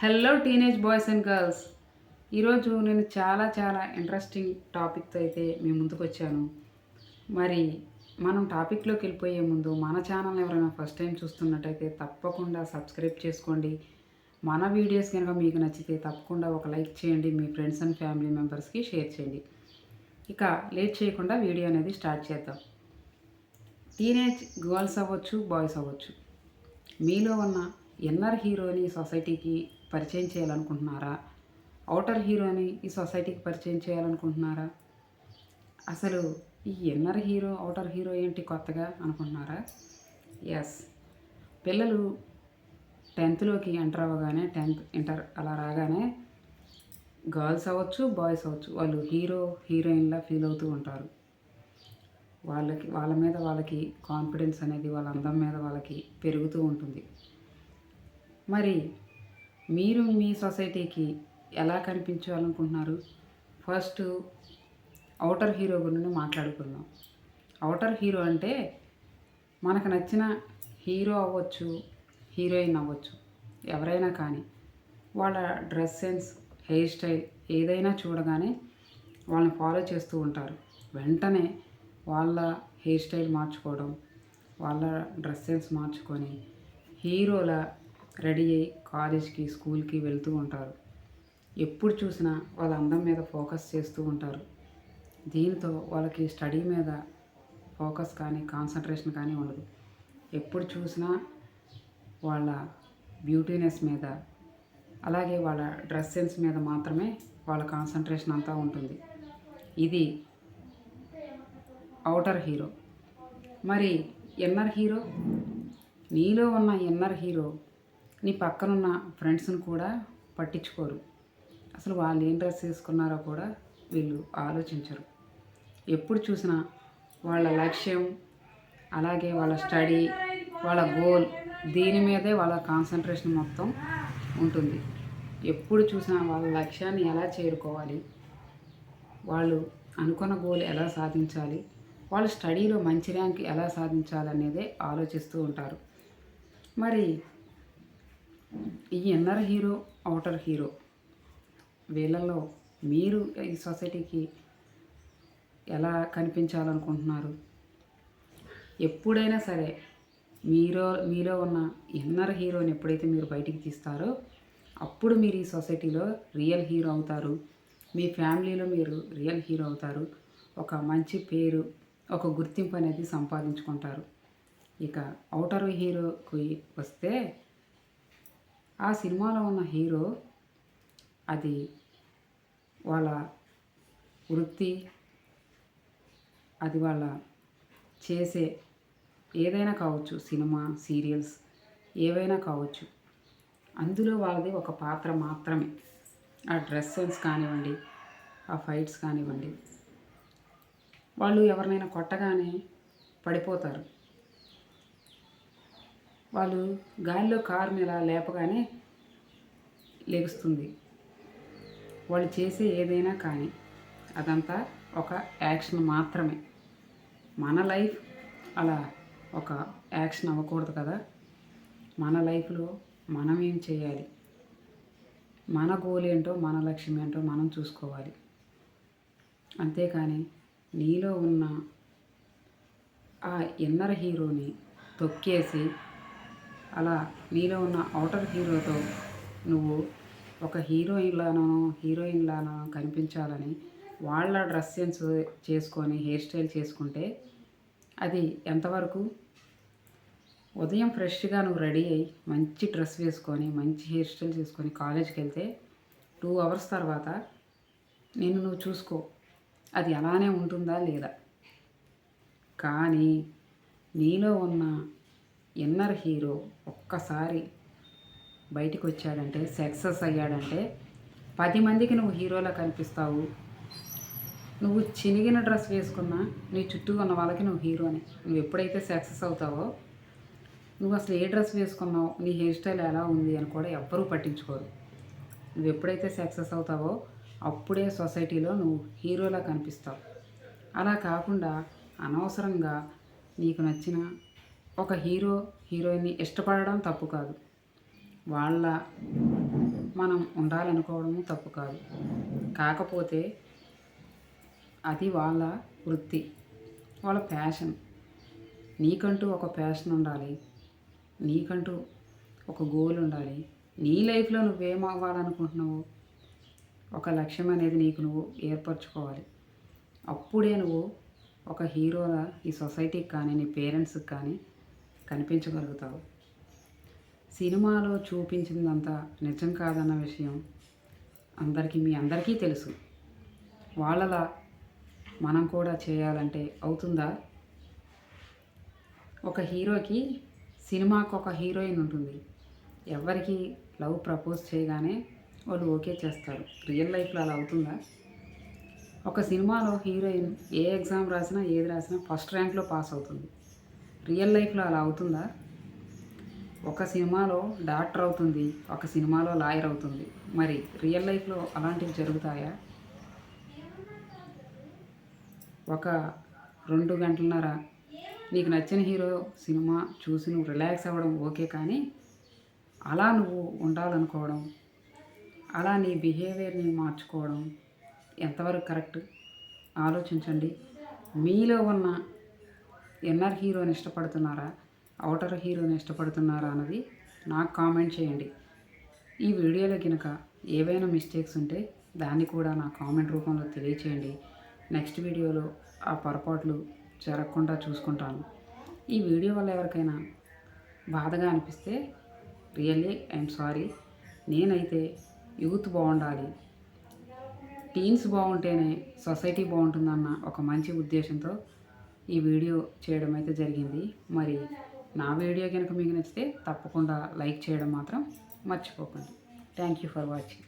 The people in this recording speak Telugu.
Hello teenage boys and girls ఈరోజు నేను చాలా చాలా ఇంట్రెస్టింగ్ టాపిక్తో అయితే మీ ముందుకు వచ్చాను. మరి మనం టాపిక్లోకి వెళ్ళిపోయే ముందు మన ఛానల్ ఎవరైనా ఫస్ట్ టైం చూస్తున్నట్టయితే తప్పకుండా సబ్స్క్రైబ్ చేసుకోండి. మన వీడియోస్ కనుక మీకు నచ్చితే తప్పకుండా ఒక లైక్ చేయండి. మీ ఫ్రెండ్స్ అండ్ ఫ్యామిలీ మెంబర్స్కి షేర్ చేయండి. ఇక లేట్ చేయకుండా వీడియో అనేది స్టార్ట్ చేద్దాం. టీనేజ్ గర్ల్స్ అవ్వచ్చు బాయ్స్ అవ్వచ్చు. మీలో ఉన్న ఎన్ఆర్ హీరోని సొసైటీకి పరిచయం చేయాలనుకుంటున్నారా? అవుటర్ హీరోని ఈ సొసైటీకి పరిచయం చేయాలనుకుంటున్నారా? అసలు ఈ ఇన్నర్ హీరో అవుటర్ హీరో ఏంటి కొత్తగా అనుకుంటున్నారా? ఎస్ పిల్లలు టెన్త్లోకి ఎంటర్ అవ్వగానే టెన్త్ ఇంటర్ అలా రాగానే గర్ల్స్ అవ్వచ్చు బాయ్స్ అవ్వచ్చు వాళ్ళు హీరో హీరోయిన్లా ఫీల్ అవుతూ ఉంటారు. వాళ్ళకి వాళ్ళ మీద వాళ్ళకి కాన్ఫిడెన్స్ అనేది వాళ్ళ అందం మీద వాళ్ళకి పెరుగుతూ ఉంటుంది. మరి మీరు మీ సొసైటీకి ఎలా కనిపించాలనుకుంటున్నారు? ఫస్ట్ అవుటర్ హీరో గురించి మాట్లాడుకుందాం. అవుటర్ హీరో అంటే మనకు నచ్చిన హీరో అవ్వచ్చు హీరోయిన్ అవ్వచ్చు ఎవరైనా కానీ వాళ్ళ డ్రెస్ సెన్స్ హెయిర్ స్టైల్ ఏదైనా చూడగానే వాళ్ళని ఫాలో చేస్తూ ఉంటారు. వెంటనే వాళ్ళ హెయిర్ స్టైల్ మార్చుకోవడం వాళ్ళ డ్రెస్ సెన్స్ మార్చుకొని హీరోల రెడీ అయ్యి కాలేజ్కి స్కూల్కి వెళ్తూ ఉంటారు. ఎప్పుడు చూసినా వాళ్ళ అందం మీద ఫోకస్ చేస్తూ ఉంటారు. దీంతో వాళ్ళకి స్టడీ మీద ఫోకస్ కానీ కాన్సన్ట్రేషన్ కానీ ఉండదు. ఎప్పుడు చూసినా వాళ్ళ బ్యూటీనెస్ మీద అలాగే వాళ్ళ డ్రెస్ సెన్స్ మీద మాత్రమే వాళ్ళ కాన్సన్ట్రేషన్ అంతా ఉంటుంది. ఇది అవుటర్ హీరో. మరి ఇన్నర్ హీరో? నీలో ఉన్న ఇన్నర్ హీరో నీ పక్కనున్న ఫ్రెండ్స్ని కూడా పట్టించుకోరు. అసలు వాళ్ళు ఏం డ్రెస్ వేసుకున్నారో కూడా వీళ్ళు ఆలోచించరు. ఎప్పుడు చూసినా వాళ్ళ లక్ష్యం అలాగే వాళ్ళ స్టడీ వాళ్ళ గోల్ దీని మీదే వాళ్ళ కాన్సన్ట్రేషన్ మొత్తం ఉంటుంది. ఎప్పుడు చూసినా వాళ్ళ లక్ష్యాన్ని ఎలా చేరుకోవాలి వాళ్ళు అనుకున్న గోల్ ఎలా సాధించాలి వాళ్ళ స్టడీలో మంచి ర్యాంక్ ఎలా సాధించాలనేదే ఆలోచిస్తూ ఉంటారు. మరి ఈ ఇన్నర్ హీరో అవుటర్ హీరో వీళ్ళల్లో మీరు ఈ సొసైటీకి ఎలా కనిపించాలనుకుంటున్నారు? ఎప్పుడైనా సరే మీలో మీలో ఉన్న ఇన్నర్ హీరోని ఎప్పుడైతే మీరు బయటికి తీస్తారో అప్పుడు మీరు ఈ సొసైటీలో రియల్ హీరో అవుతారు. మీ ఫ్యామిలీలో మీరు రియల్ హీరో అవుతారు. ఒక మంచి పేరు ఒక గుర్తింపు అనేది సంపాదించుకుంటారు. ఇక అవుటర్ హీరోకి వస్తే ఆ సినిమాలో ఉన్న హీరో అది వాళ్ళ వృత్తి అది వాళ్ళ చేసే ఏదైనా కావచ్చు సినిమా సీరియల్స్ ఏవైనా కావచ్చు అందులో వాళ్ళది ఒక పాత్ర మాత్రమే. ఆ డ్రెస్ సెన్స్ కానివ్వండి ఆ ఫైట్స్ కానివ్వండి వాళ్ళు ఎవరినైనా కొట్టగానే పడిపోతారు. వాళ్ళు గాలిలో కారు ఇలా లేపగానే లెగుస్తుంది. వాళ్ళు చేసే ఏదైనా కానీ అదంతా ఒక యాక్షన్ మాత్రమే. మన లైఫ్ అలా ఒక యాక్షన్ అవ్వకూడదు కదా. మన లైఫ్లో మనం ఏం చేయాలి? మన గోల్ ఏంటో మన లక్ష్యం ఏంటో మనం చూసుకోవాలి. అంతేకాని నీలో ఉన్న ఆ ఇన్నర్ హీరోని తొక్కేసి అలా నీలో ఉన్న అవుటర్ హీరోతో నువ్వు ఒక హీరోయిన్లానో హీరోయిన్లానో కనిపించాలని వాళ్ళ డ్రెస్ సెన్స్ చేసుకొని హెయిర్ స్టైల్ చేసుకుంటే అది ఎంతవరకు? ఉదయం ఫ్రెష్గా నువ్వు రెడీ అయ్యి మంచి డ్రెస్ వేసుకొని మంచి హెయిర్ స్టైల్ చేసుకొని కాలేజ్కి వెళ్తే టూ అవర్స్ తర్వాత నేను నువ్వు చూసుకో. అది అలానే ఉంటుందా లేదా? కానీ నీలో ఉన్న ఇన్నర్ హీరో ఒక్కసారి బయటికి వచ్చాడంటే సక్సెస్ అయ్యాడంటే పది మందికి నువ్వు హీరోలా కనిపిస్తావు. నువ్వు చినిగిన డ్రెస్ వేసుకున్నా నీ చుట్టూ ఉన్న వాళ్ళకి నువ్వు హీరోని నువ్వు ఎప్పుడైతే సక్సెస్ అవుతావో నువ్వు అసలు ఏ డ్రెస్ వేసుకున్నావు నీ హెయిర్ స్టైల్ ఎలా ఉంది అని కూడా ఎవ్వరూ పట్టించుకోరు. నువ్వు ఎప్పుడైతే సక్సెస్ అవుతావో అప్పుడే సొసైటీలో నువ్వు హీరోలా కనిపిస్తావు. అలా కాకుండా అనవసరంగా నీకు నచ్చిన ఒక హీరో హీరోయిన్ని ఇష్టపడడం తప్పు కాదు. వాళ్ళ మనం ఉండాలనుకోవడము తప్పు కాదు. కాకపోతే అది వాళ్ళ వృత్తి వాళ్ళ ప్యాషన్. నీకంటూ ఒక ప్యాషన్ ఉండాలి. నీకంటూ ఒక గోల్ ఉండాలి. నీ లైఫ్లో నువ్వేం అవ్వాలనుకుంటున్నావు ఒక లక్ష్యం అనేది నీకు నువ్వు ఏర్పరచుకోవాలి. అప్పుడే నువ్వు ఒక హీరోగా ఈ సొసైటీకి కానీ నీ పేరెంట్స్కి కానీ కనిపించగలుగుతావు. సినిమాలో చూపించిందంతా నిజం కాదన్న విషయం అందరికీ మీ అందరికీ తెలుసు. వాళ్ళలా మనం కూడా చేయాలంటే అవుతుందా? ఒక హీరోకి సినిమాకు ఒక హీరోయిన్ ఉంటుంది. ఎవరికి లవ్ ప్రపోజ్ చేయగానే వాళ్ళు ఓకే చేస్తారు. రియల్ లైఫ్లో అలా అవుతుందా? ఒక సినిమాలో హీరోయిన్ ఏ ఎగ్జామ్ రాసినా ఏది రాసినా ఫస్ట్ ర్యాంక్లో పాస్ అవుతుంది. రియల్ లైఫ్లో అలా అవుతుందా? ఒక సినిమాలో డాక్టర్ అవుతుంది ఒక సినిమాలో లాయర్ అవుతుంది. మరి రియల్ లైఫ్లో అలాంటివి జరుగుతాయా? ఒక రెండు గంటలన్నర నీకు నచ్చిన హీరో సినిమా చూసి నువ్వు రిలాక్స్ అవ్వడం ఓకే కానీ అలా నువ్వు ఉండాలనుకోవడం అలా నీ బిహేవియర్ని మార్చుకోవడం ఎంతవరకు కరెక్ట్? ఆలోచించండి. మీలో ఉన్న ఎన్ఆర్ హీరోని ఇష్టపడుతున్నారా? అవుటర్ హీరోని ఇష్టపడుతున్నారా అన్నది నాకు కామెంట్ చేయండి. ఈ వీడియోలో కనుక ఏవైనా మిస్టేక్స్ ఉంటే దాన్ని కూడా నా కామెంట్ రూపంలో తెలియచేయండి. నెక్స్ట్ వీడియోలో ఆ పొరపాట్లు జరగకుండా చూసుకుంటాను. ఈ వీడియో వల్ల ఎవరికైనా బాధగా అనిపిస్తే రియల్లీ ఐఎమ్ సారీ. నేనైతే యూత్ బాగుండాలి. టీన్స్ బాగుంటేనే సొసైటీ బాగుంటుందన్న ఒక మంచి ఉద్దేశంతో ఈ వీడియో చేయడం అయితే జరిగింది. మరి నా వీడియో కనుక మీకు నచ్చితే తప్పకుండా లైక్ చేయడం మాత్రం మర్చిపోకండి. Thank you for watching